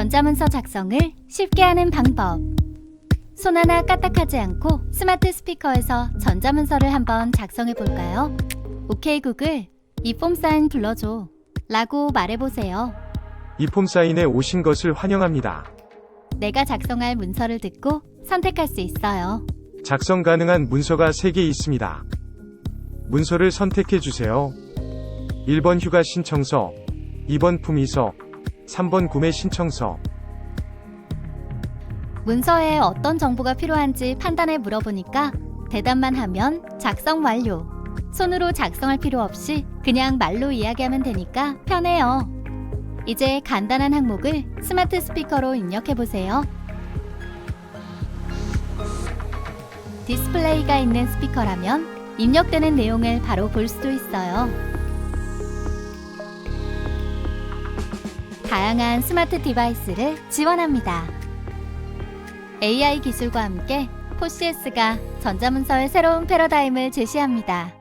전자문서 작성을 쉽게 하는 방법. 손 하나 까딱하지 않고 스마트 스피커에서 전자문서를 한번 작성해 볼까요? 오케이 구글, 이 폼 사인 불러줘. 라고 말해보세요. 이 폼 사인에 오신 것을 환영합니다. 내가 작성할 문서를 듣고 선택할 수 있어요. 작성 가능한 문서가 3개 있습니다. 문서를 선택해 주세요. 1번 휴가 신청서, 2번 품위서, 3번 구매 신청서. 문서에 어떤 정보가 필요한지 판단해 물어보니까 대답만 하면 작성 완료. 손으로 작성할 필요 없이 그냥 말로 이야기하면 되니까 편해요. 이제 간단한 항목을 스마트 스피커로 입력해 보세요. 디스플레이가 있는 스피커라면 입력되는 내용을 바로 볼 수도 있어요. 다양한 스마트 디바이스를 지원합니다. AI 기술과 함께 포시스가 전자문서의 새로운 패러다임을 제시합니다.